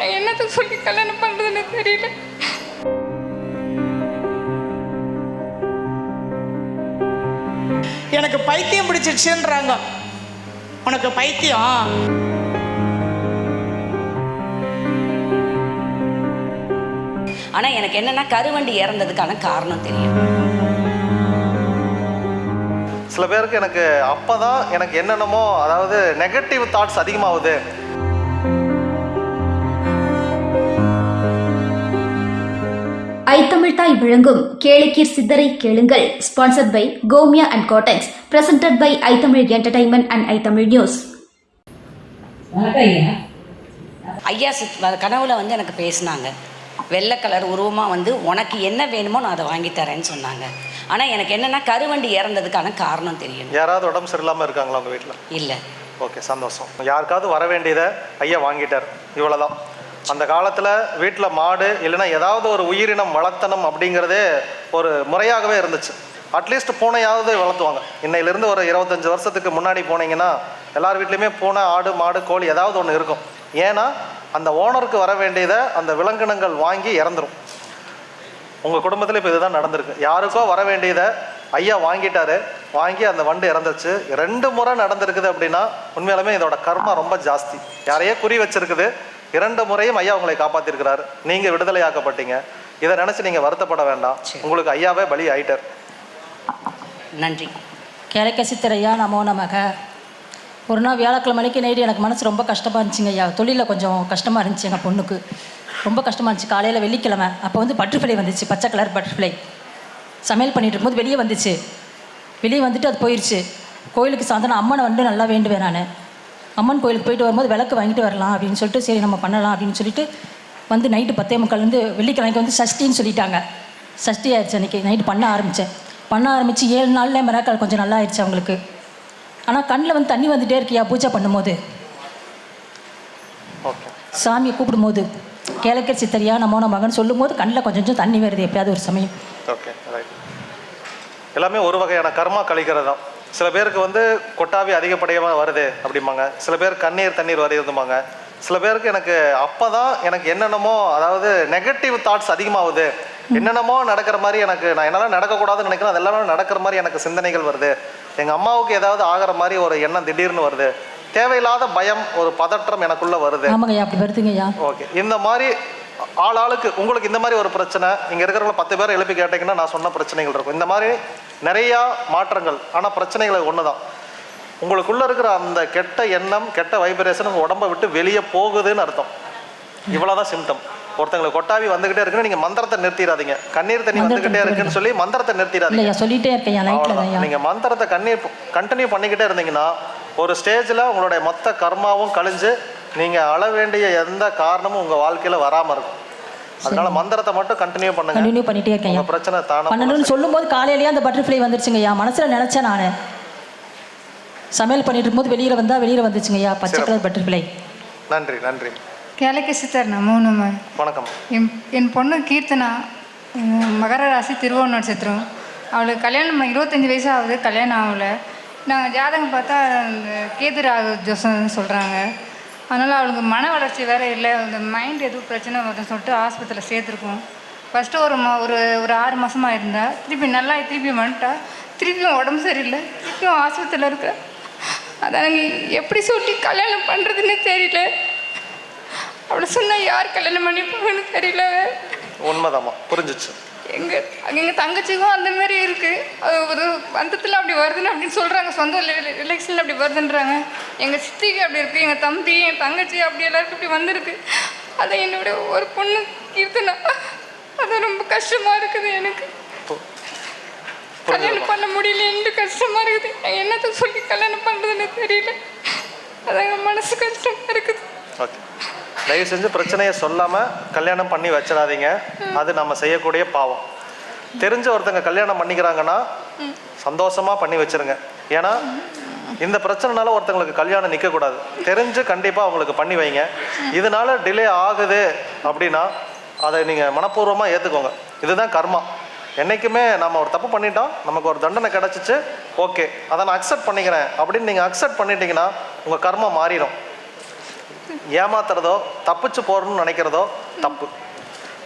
நான் என்னத்த சொல்லி கல்யாணம் பண்ணுறதுன்னு தெரியல. எனக்கு பைத்தியம் பிடிச்சிடுச்சுன்றாங்க உனக்கு பைத்தியம்? ஆனால் எனக்கு என்னென்னா கருவண்டி இறந்ததுக்கான காரணம் தெரியும். சில பேருக்கு எனக்கு அப்பதான் எனக்கு என்னென்னமோ அதாவது நெகட்டிவ் தாட்ஸ் அதிகமாகுது. ஐத்தமிழ் தாய் வழங்கும் கேளிக்கீர் சித்தரை கேளுங்கள். Sponsored by கோமியா and cottons presented by iTamil entertainment and iTamil news ஐயா சித் கனவுல வந்து எனக்கு பேசினாங்க. வெள்ளை கலர் உருவமாக வந்து உனக்கு என்ன வேணுமோ நான் அதை வாங்கி தரேன்னு சொன்னாங்க. ஆனால் எனக்கு என்னென்னா கருவண்டி இறந்ததுக்கான காரணம் தெரியும் யாராவது உடம்பு சரியில்லாமல் இருக்காங்களா உங்கள் வீட்டில் இல்லை. ஓகே சந்தோஷம். யாருக்காவது வர வேண்டியதை ஐயா வாங்கிட்டார். இவ்வளோதான் அந்த காலத்தில் வீட்டில் மாடு இல்லைன்னா ஏதாவது ஒரு உயிரினம் வளர்த்தணும் அப்படிங்கிறதே ஒரு முறையாகவே இருந்துச்சு. அட்லீஸ்ட் பூனையாவது வளர்த்துவாங்க. இன்னையிலேருந்து ஒரு இருபத்தஞ்சி வருஷத்துக்கு முன்னாடி போனீங்கன்னா எல்லார் வீட்லேயுமே பூனை ஆடு மாடு கோழி ஏதாவது ஒன்று இருக்கும். ஏன்னா அந்த ஓனருக்கு வர வேண்டியதை அந்த விலங்கினங்கள் வாங்கி இறந்துரும். உங்கள் குடும்பத்தில் இப்போ இதுதான் நடந்திருக்கு. யாருக்கோ வர வேண்டியதை ஐயா வாங்கிட்டாரு. வாங்கி அந்த வண்டு இறந்துருச்சு. ரெண்டு முறை நடந்திருக்குது அப்படின்னா உண்மையாலுமே இதோட கர்மா ரொம்ப ஜாஸ்தி. யாரையே குறி வச்சிருக்குது. இரண்டு முறையும் ஐயா உங்களை காப்பாத்திருக்கிறாரு. நீங்க விடுதலையாக்கப்பட்டீங்க. இதை நினைச்சு நீங்க வருத்தப்பட வேண்டாம். உங்களுக்கு ஐயாவே பலி ஆயிட்டார். நன்றி. கிழக்க சித்தரையா நமோ நமக. ஒரு நாள் வியாழக்கிழமை மணிக்கு நைட்டு எனக்கு மனசு ரொம்ப கஷ்டமாக இருந்துச்சுங்க ஐயா. தொழிலில் கொஞ்சம் கஷ்டமாக இருந்துச்சு எங்கள் பொண்ணுக்கு. ரொம்ப கஷ்டமாக இருந்துச்சு. காலையில் வெள்ளிக்கிழமை. அப்போ வந்து பட்டர்ஃப்ளை வந்துச்சு. பச்சை கலர் பட்டர்ஃப்ளை சமையல் பண்ணிட்டு இருக்கும்போது வெளியே வந்துச்சு. வெளியே வந்துட்டு அது போயிடுச்சு கோயிலுக்கு சாயந்தரம் அம்மனை வந்து நல்லா வேண்டுவேன் நான். அம்மன் கோயிலுக்கு போயிட்டு வரும்போது விளக்கு வாங்கிட்டு வரலாம் அப்படின்னு சொல்லிட்டு சரி நம்ம பண்ணலாம் அப்படின்னு சொல்லிட்டு வந்து நைட்டு பத்தே முக்கால் வந்து வெள்ளிக்கிழமைக்கு வந்து சஷ்டின்னு சொல்லிட்டாங்க. சஷ்டி ஆயிடுச்சு அன்றைக்கி நைட்டு பண்ண ஆரம்பித்தேன் பண்ண ஆரம்பித்து ஏழு நாளில் மிராக்கால் கொஞ்சம் நல்லா ஆயிடுச்சு அவங்களுக்கு. ஆனால் கண்ணில் வந்து தண்ணி வந்துட்டே இருக்கியா பூஜை பண்ணும்போது? ஓகே. சாமியை கூப்பிடும்போது கேளக்கர் சித்தரியா நமோ மகன் சொல்லும்போது கண்ணில் கொஞ்சம் கொஞ்சம் தண்ணி வருது எப்பயாவது ஒரு சமயம். ஓகே எல்லாமே ஒரு வகையான கர்மா கழிக்கிறது தான் சில பேருக்கு வந்து கொட்டாவி அதிகப்படியாக வருது அப்படிம்பாங்க. சில பேர் கண்ணீர் தண்ணீர் வருதும்பாங்க சில பேருக்கு எனக்கு அப்பதான் எனக்கு என்னென்னமோ அதாவது நெகட்டிவ் தாட்ஸ் அதிகமாகுது. என்னென்னமோ நடக்கிற மாதிரி எனக்கு நான் என்னெல்லாம் நடக்கக்கூடாதுன்னு நினைக்கிறேன் அது எல்லாமே நடக்கிற மாதிரி எனக்கு சிந்தனைகள் வருது. எங்கள் அம்மாவுக்கு ஏதாவது ஆகிற மாதிரி ஒரு எண்ணம் திடீர்னு வருது. தேவையில்லாத பயம் ஒரு பதற்றம் எனக்குள்ள வருது. ஓகே. இந்த மாதிரி ஆள் ஆளுக்கு உங்களுக்கு இந்த மாதிரி ஒரு பிரச்சனை இங்கே இருக்கிறவங்க பத்து பேர் எழுப்பி கேட்டிங்கன்னா நான் சொன்ன பிரச்சனைகள் இருக்கும். இந்த மாதிரி நிறையா மாற்றங்கள் ஆனால் பிரச்சனைகள் ஒன்று தான் உங்களுக்குள்ள இருக்கிற அந்த கெட்ட எண்ணம் கெட்ட வைப்ரேஷன் உங்கள் உடம்பை விட்டு வெளியே போகுதுன்னு அர்த்தம். இவ்வளோதான் சிம்டம் ஒருத்தங்களுக்கு கொட்டாவி வந்துகிட்டே இருக்குன்னு நீங்கள் மந்திரத்தை நிறுத்திடாதீங்க. கண்ணீர் தண்ணி வந்துகிட்டே இருக்குன்னு சொல்லி மந்திரத்தை நிறுத்திடாதீங்க. சொல்லிட்டே இருக்கேன் நீங்க மந்திரத்தை கண்ணீர் கண்டினியூ பண்ணிக்கிட்டே இருந்தீங்கன்னா ஒரு ஸ்டேஜில் உங்களுடைய மொத்த கர்மாவும் கழிஞ்சு நீங்க அழ வேண்டிய எந்த காரணமும் உங்க வாழ்க்கையில வராம இருக்கும். அதனால மந்திரத்தை மட்டும் கண்டினியூ பண்ணுங்க. கண்டினியூ பண்ணிட்டே இருக்கேன் உங்க பிரச்சனை தானா பண்ணணும்னு சொல்லும்போது காலையிலேயே அந்த பட்டர்ஃப்ளை வந்துருச்சுங்கய்யா மனசில் நினச்சேன் நான். சமையல் பண்ணிட்டு இருக்கும்போது வெளியில் வந்தால் வெளியில் வந்துச்சுங்கய்யா பச்சை சிறப்பு. கலர் பட்டர்ஃப்ளை நன்றி நன்றி. கிழக்கு சித்தர் நமோ நம்ம வணக்கம். என் என் பொண்ணு கீர்த்தனா மகர ராசி திருவோண நட்சத்திரம். அவளுக்கு கல்யாணம் இருபத்தஞ்சி வயசு ஆகுது கல்யாணம் ஆகல. நாங்கள் ஜாதகம் பார்த்தா இந்த கேது ராகு ஜோசம் சொல்கிறாங்க அதனால் அவளுக்கு மன வளர்ச்சி வேறு இல்லை. அந்த மைண்ட் எதுவும் பிரச்சனை வருதுன்னு சொல்லிட்டு ஆஸ்பத்திரியில் சேர்த்துருக்கோம். ஃபஸ்ட்டு ஒரு மா ஒரு ஒரு ஆறு மாதமாக இருந்தா திருப்பி நல்லா திருப்பி வந்துட்டா திருப்பியும் உடம்பு சரியில்லை திருப்பியும் ஆஸ்பத்திரியில் இருக்க. அதான் எப்படி சொல்லி கல்யாணம் பண்ணுறதுன்னு தெரியல. அப்படி சொன்னால் யார் கல்யாணம் பண்ணிப்பாங்கன்னு தெரியல. உண்மைதாம்மா புரிஞ்சிச்சு. எங்க எங்கள் தங்கச்சிக்கும் அந்த மாதிரி இருக்கு. அது ஒரு பந்தத்தில் அப்படி வருதுன்னு அப்படின்னு சொல்கிறாங்க சொந்த ரிலேஷனில் அப்படி வருதுன்றாங்க. எங்கள் சித்திக்கு அப்படி இருக்குது எங்கள் தம்பி என் தங்கச்சி அப்படி எல்லாருக்கும் இப்படி வந்திருக்கு. அதை என்னோட ஒரு பொண்ணு கீர்த்தனா அது ரொம்ப கஷ்டமாக இருக்குது எனக்கு. கல்யாணம் பண்ண முடியலன்னு கஷ்டமாக இருக்குது. நான் என்னத்தை சொல்லி கல்யாணம் பண்ணுறதுன்னு தெரியல. அதான் மனசு கஷ்டமாக இருக்குது. ஓகே. தயவு செஞ்சு பிரச்சனையை சொல்லாமல் கல்யாணம் பண்ணி வச்சிடாதீங்க. அது நம்ம செய்யக்கூடிய பாவம். தெரிஞ்ச ஒருத்தங்க கல்யாணம் பண்ணிக்கிறாங்கன்னா சந்தோஷமா பண்ணி வச்சிருங்க. ஏன்னா இந்த பிரச்சனைனால ஒருத்தங்களுக்கு கல்யாணம் நிற்கக்கூடாது தெரிஞ்சு கண்டிப்பாக அவங்களுக்கு பண்ணி வைங்க. இதனால டிலே ஆகுது அப்படின்னா அதை நீங்கள் மனப்பூர்வமாக ஏற்றுக்கோங்க இதுதான் கர்மா. என்றைக்குமே நம்ம ஒரு தப்பு பண்ணிட்டோம் நமக்கு ஒரு தண்டனை கிடச்சிச்சு ஓகே. அதை நான் அக்செப்ட் பண்ணிக்கிறேன் அப்படின்னு நீங்கள் அக்செப்ட் பண்ணிட்டீங்கன்னா உங்கள் கர்மம் மாறிடும். ஏமாத்துறதோ தப்பிச்சு போறணும்னு நினைக்கிறதோ தப்பு.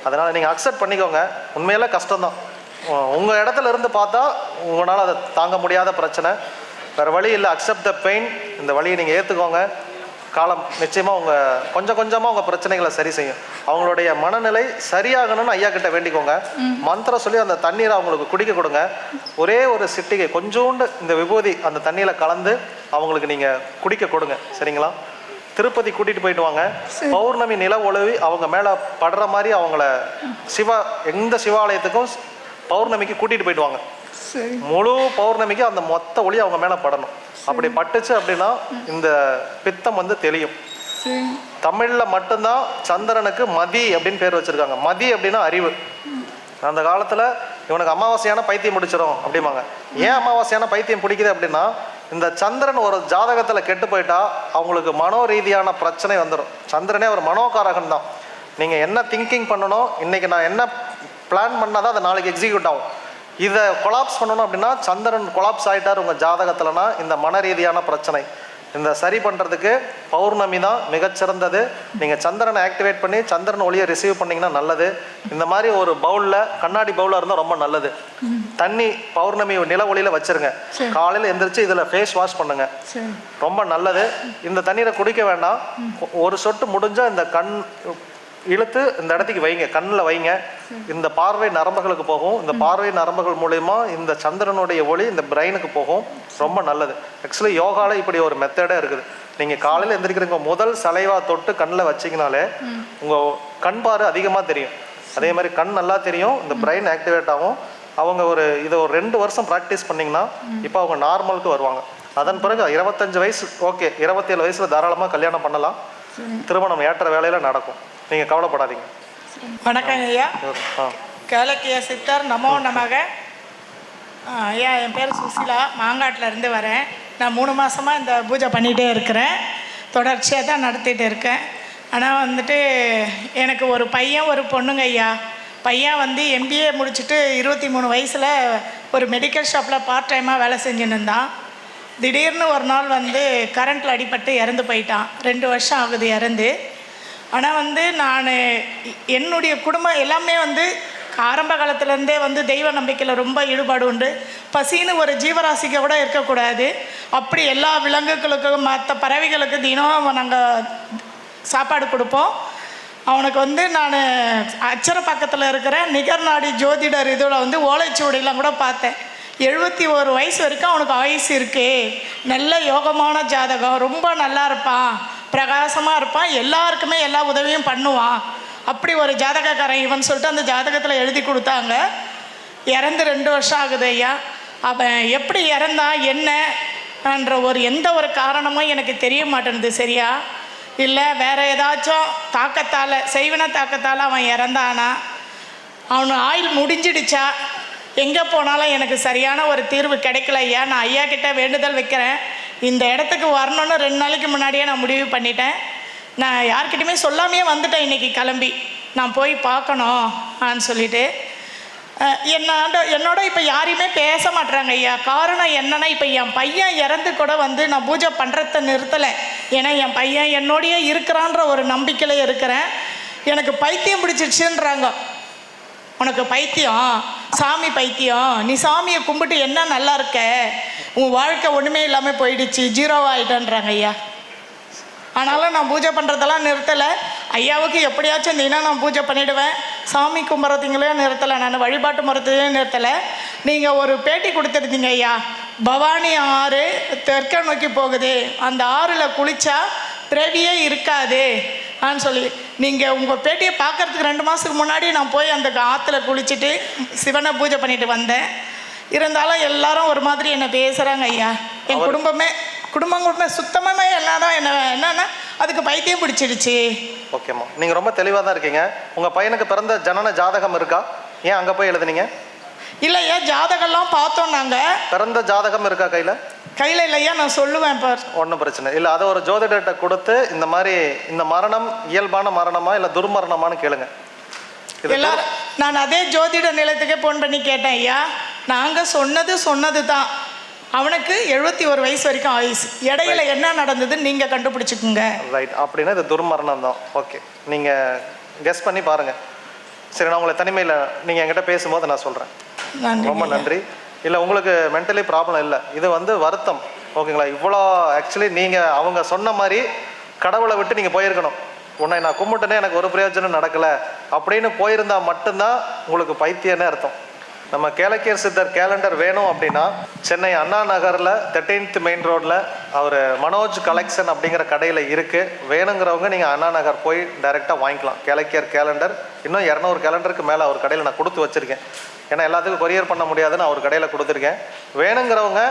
அதனால நீங்கள் அக்செப்ட் பண்ணிக்கோங்க. உண்மையில கஷ்டம்தான். உ- உங்க இடத்துல இருந்து பார்த்தா உங்களால் அதை தாங்க முடியாத பிரச்சனை. வேற வழி இல்லை. அக்செப்ட் த பெயின் இந்த வழியை நீங்கள் ஏற்றுக்கோங்க காலம் நிச்சயமாக உங்க கொஞ்சம் கொஞ்சமாக உங்கள் பிரச்சனைகளை சரி செய்யும். அவங்களுடைய மனநிலை சரியாகணும்னு ஐயா கிட்ட வேண்டிக்கோங்க. மந்திரம் சொல்லி அந்த தண்ணீரை அவங்களுக்கு குடிக்க கொடுங்க. ஒரே ஒரு சிட்டிகை கொஞ்சோண்டு இந்த விபூதி அந்த தண்ணியில் கலந்து அவங்களுக்கு நீங்கள் குடிக்க கொடுங்க. சரிங்களா? திருப்பதி கூட்டிட்டு போயிட்டு வாங்க. பௌர்ணமி நில ஒளவி அவங்க மேல படுற மாதிரி அவங்கள சிவா எந்த சிவாலயத்துக்கும் பௌர்ணமிக்கு கூட்டிட்டு போயிட்டு வாங்க. முழு பௌர்ணமிக்கு அந்த மொத்த ஒளி அவங்க மேல படணும். அப்படி பட்டுச்சு அப்படின்னா இந்த பித்தம் வந்து தெளியும். தமிழ்ல மட்டும்தான் சந்திரனுக்கு மதி அப்படின்னு பேர் வச்சிருக்காங்க. மதி அப்படின்னா அறிவு. அந்த காலத்துல இவனுக்கு அமாவாசையான பைத்தியம் பிடிச்சிரும் அப்படிம்பாங்க. ஏன் அமாவாசையான பைத்தியம் பிடிக்குது அப்படின்னா இந்த சந்திரன் ஒரு ஜாதகத்தில் கெட்டு போயிட்டா அவங்களுக்கு மனோ ரீதியான பிரச்சனை வந்துடும் சந்திரனே ஒரு மனோகாரகன் தான். நீங்கள் என்ன திங்கிங் பண்ணணும் இன்றைக்கி நான் என்ன பிளான் பண்ணாதான் அது நாளைக்கு எக்ஸிக்யூட் ஆகும். இதை கொலாப்ஸ் பண்ணணும் அப்படின்னா சந்திரன் கொலாப்ஸ் ஆகிட்டார் உங்கள் ஜாதகத்தில்னா இந்த மன ரீதியான பிரச்சனை. இந்த சரி பண்ணுறதுக்கு பௌர்ணமி தான் மிகச்சிறந்தது. நீங்கள் சந்திரனை ஆக்டிவேட் பண்ணி சந்திரன் ஒளியை ரிசீவ் பண்ணீங்கன்னா நல்லது. இந்த மாதிரி ஒரு பவுலில் கண்ணாடி பவுலாக இருந்தால் ரொம்ப நல்லது. தண்ணி பௌர்ணமி நில ஒளியில் வச்சிருங்க. காலையில் எந்திரிச்சு இதில் ஃபேஸ் வாஷ் பண்ணுங்க. ரொம்ப நல்லது. இந்த தண்ணீரை குடிக்க வேண்டாம். ஒரு சொட்டு முடிஞ்சா இந்த கண் இழுத்து இந்த இடத்துக்கு வைங்க கண்ணில் வைங்க. இந்த பார்வை நரம்புகளுக்கு போகும். இந்த பார்வை நரம்புகள் மூலயமா இந்த சந்திரனுடைய ஒளி இந்த பிரெயினுக்கு போகும். ரொம்ப நல்லது. ஆக்சுவலி யோகாவில் இப்படி ஒரு மெத்தடே இருக்குது. நீங்கள் காலையில் எந்திரிக்கிறீங்க முதல் சலைவா தொட்டு கண்ணில் வச்சிங்கனாலே உங்கள் கண் பாரு அதிகமாக தெரியும். அதே மாதிரி கண் நல்லா தெரியும் இந்த பிரெயின் ஆக்டிவேட் ஆகும். அவங்க ஒரு இதை ஒரு ரெண்டு வருஷம் ப்ராக்டிஸ் பண்ணிங்கன்னா இப்போ அவங்க நார்மலுக்கு வருவாங்க. அதன் பிறகு இருபத்தஞ்சு வயசு ஓகே இருபத்தேழு வயசில் தாராளமாக கல்யாணம் பண்ணலாம். திருமணம் ஏற்ற வேலையில நடக்கும். நீங்கள் கவலைப்படாதீங்க. வணக்கம் ஐயா. ஆ. கேளக்கிய சித்தர் நமோ நமக. ஆ, ஐயா என் பேர் சுசிலா. மாங்காட்டில் இருந்து வரேன். நான் மூணு மாசமா இந்த பூஜை பண்ணிகிட்டே இருக்கிறேன். தொடர்ச்சியாக தான் நடத்திட்டு இருக்கேன். ஆனால் வந்துட்டு எனக்கு ஒரு பையன் ஒரு பொண்ணுங்க ஐயா. பையன் வந்து எம்பிஏ முடிச்சுட்டு இருபத்தி மூணு வயசில் ஒரு மெடிக்கல் ஷாப்பில் பார்ட் டைமாக வேலை செஞ்சுன்னு இருந்தான். திடீர்னு ஒரு நாள் வந்து கரண்ட்டில் அடிபட்டு இறந்து போயிட்டான். ரெண்டு வருஷம் ஆகுது இறந்து. ஆனால் வந்து நான் என்னுடைய குடும்பம் எல்லாமே வந்து ஆரம்ப காலத்துலேருந்தே வந்து தெய்வ நம்பிக்கையில் ரொம்ப ஈடுபாடு உண்டு. பசின்னு ஒரு ஜீவராசிக்கு கூட இருக்கக்கூடாது. அப்படி எல்லா விலங்குகளுக்கும் மற்ற பறவைகளுக்கு தினம் நாங்கள் சாப்பாடு கொடுப்போம். அவனுக்கு வந்து நான் அச்சரப்பாக்கத்தில் இருக்கிற நிகர்நாடி ஜோதிடர் இதில் வந்து ஓலைச்சுவடிலாம் கூட பார்த்தேன். எழுபத்தி ஒரு வயசு வரைக்கும் அவனுக்கு ஆயுசு இருக்கு. நல்ல யோகமான ஜாதகம் ரொம்ப நல்லா இருப்பான் பிரகாசமாக இருப்பான் எல்லாருக்குமே எல்லா உதவியும் பண்ணுவான். அப்படி ஒரு ஜாதகக்காரன் இவன் சொல்லிட்டு அந்த ஜாதகத்தில் எழுதி கொடுத்தாங்க. இறந்து ரெண்டு வருஷம் ஆகுது ஐயா. அவன் எப்படி இறந்தான் என்னன்ற ஒரு எந்த ஒரு காரணமும் எனக்கு தெரிய மாட்டேன்து சரியா? இல்லை வேற ஏதாச்சும் தாக்கத்தால் செய்வன தாக்கத்தால் அவன் இறந்தானா? அவன் ஆயுள் முடிஞ்சிடுச்சா? எங்கே போனாலும் எனக்கு சரியான ஒரு தீர்வு கிடைக்கல ஐயா. நான் ஐயா கிட்டே வேண்டுதல் வைக்கிறேன். இந்த இடத்துக்கு வரணும்னு ரெண்டு நாளைக்கு முன்னாடியே நான் முடிவு பண்ணிட்டேன். நான் யார்கிட்டையுமே சொல்லாமையே வந்துட்டேன் இன்றைக்கி கிளம்பி. நான் போய் பார்க்கணும் ஆன்னு சொல்லிட்டு. என்னோட என்னோட இப்போ யாரையுமே பேச மாட்டுறாங்க ஐயா. காரணம் என்னன்னா இப்போ என் பையன் இறந்து கூட வந்து நான் பூஜை பண்ணுறத நிறுத்தலை. ஏன்னா என் பையன் என்னோடையே இருக்கிறான்ற ஒரு நம்பிக்கையில் இருக்கிறேன். எனக்கு பைத்தியம் பிடிச்சிருச்சுன்றாங்க. உனக்கு பைத்தியம்? சாமி பைத்தியம். நீ சாமியை கும்பிட்டு என்ன நல்லா இருக்க? உன் வாழ்க்கை ஒன்றுமே இல்லாமல் போயிடுச்சு. ஜீரோவாகிட்டன்றாங்க ஐயா. ஆனாலும் நான் பூஜை பண்ணுறதெல்லாம் நிறுத்தலை. ஐயாவுக்கு எப்படியாச்சும் இருந்தீங்கன்னா நான் பூஜை பண்ணிவிடுவேன் சாமி கும்பிட்றதுங்களையும் நிறுத்தலை. நான் வழிபாட்டு முறத்தையும் நிறுத்தலை. நீங்கள் ஒரு பேட்டி கொடுத்துருந்தீங்க ஐயா. பவானி ஆறு தெற்க நோக்கி போகுது. அந்த ஆறில் குளித்தா பிறவியே இருக்காது. ஆன்னு சொல்லி. நீங்கள் உங்கள் பேட்டியை பார்க்கறதுக்கு ரெண்டு மாதத்துக்கு முன்னாடி நான் போய் அந்த ஆற்றுல குளிச்சுட்டு சிவனை பூஜை பண்ணிட்டு வந்தேன். இருந்தாலும் எல்லாரும் ஒரு மாதிரி என்னை பேசுகிறாங்க ஐயா. என் குடும்பமே குடும்பம் குடும்பம் சுத்தமாக எல்லாரும் என்ன என்னன்னா அதுக்கு பைத்தியம் பிடிச்சிடுச்சு. ஓகேம்மா. நீங்கள் ரொம்ப தெளிவாக தான் இருக்கீங்க. உங்கள் பையனுக்கு பிறந்த ஜனன ஜாதகம் இருக்கா? ஏன் அங்கே போய் எழுதுனீங்க? இல்லையா ஜாதகம்லாம் பார்த்தோம் நாங்கள் பிறந்த ஜாதகம் இருக்கா கையில்? கையில் இல்லையா நான் சொல்லுவேன் பார். ஒன்றும் பிரச்சனை இல்லை. அதை ஒரு ஜோதிடர்கிட்ட கொடுத்து இந்த மாதிரி இந்த மரணம் இயல்பான மரணமா இல்லை துர்மரணமான்னு கேளுங்க. இது எல்லாரும் நான் அதே ஜோதிட நிலையத்துக்கே ஃபோன் பண்ணி கேட்டேன் ஐயா. நாங்கள் சொன்னது சொன்னது தான் அவனுக்கு எழுபத்தி ஒரு வயசு வரைக்கும் ஆயுசு. இடையில என்ன நடந்ததுன்னு நீங்கள் கண்டுபிடிச்சிக்குங்க. ரைட் அப்படின்னா இது துர்மரணம் தான். ஓகே நீங்கள் கெஸ் பண்ணி பாருங்கள் சரி நான் உங்களை தனிமையில் நீங்கள் என்கிட்ட பேசும்போது நான் சொல்கிறேன் ரொம்ப நன்றி. இல்லை உங்களுக்கு மென்டலி ப்ராப்ளம் இல்லை. இது வந்து வருத்தம். ஓகேங்களா? இவ்வளோ ஆக்சுவலி நீங்கள் அவங்க சொன்ன மாதிரி கடவுளை விட்டு நீங்கள் போயிருக்கணும். உன்னை நான் கும்பிட்டனே எனக்கு ஒரு பிரயோஜனம் நடக்கலை. அப்படின்னு போயிருந்தா மட்டும்தான் உங்களுக்கு பைத்தியன்னு அர்த்தம். நம்ம கேலக்கியர் சித்தர் கேலண்டர் வேணும் அப்படின்னா சென்னை அண்ணா நகரில் தேர்ட்டீன்த் மெயின் ரோட்டில் அவர் மனோஜ் கலெக்ஷன் அப்படிங்கிற கடையில் இருக்குது வேணுங்கிறவங்க நீங்கள் அண்ணா நகர் போய் டைரெக்டாக வாங்கிக்கலாம். கேலக்கியர் கேலண்டர் இன்னும் இரநூறு கேலண்டருக்கு மேலே அவர் கடையில் நான் கொடுத்து வச்சுருக்கேன். ஏன்னா எல்லாத்துக்கும் கொரியர் பண்ண முடியாதுன்னு அவர் கடையில் கொடுத்துருக்கேன். வேணுங்கிறவங்க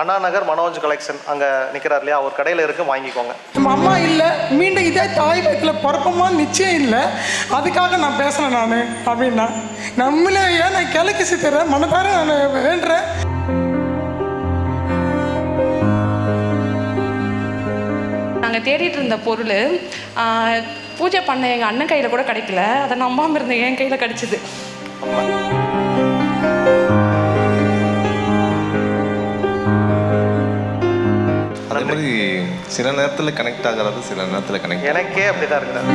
அண்ணா நகர் மனோஜ் கலெக்ஷன் அங்கே நிற்கிறார் இல்லையா? அவர் கடையில் இருக்கு வாங்கிக்கோங்க. நம்ம அம்மா இல்லை மீண்டும் இதே தாய் வயிற்றில் பிறப்போமா நிச்சயம் இல்லை. அதுக்காக நான் பேசுகிறேன் நான் அப்படின்னா. நம்மளே ஏன் நான் கிழக்கு சித்தர மனதார நான் வேண்டுறேன்? நாங்கள் தேடிட்டு இருந்த பொருள் பூஜை பண்ண எங்கள் அண்ணன் கையில் கூட கிடைக்கல. அதை நம்பாமல் இருந்த என் கையில் கிடச்சிது. அதே மாதிரி சில நேரத்தில் கனெக்ட் ஆகிறது சில நேரத்தில் கனெக்ட் எனக்கே அப்படி தான் இருக்கிறேன்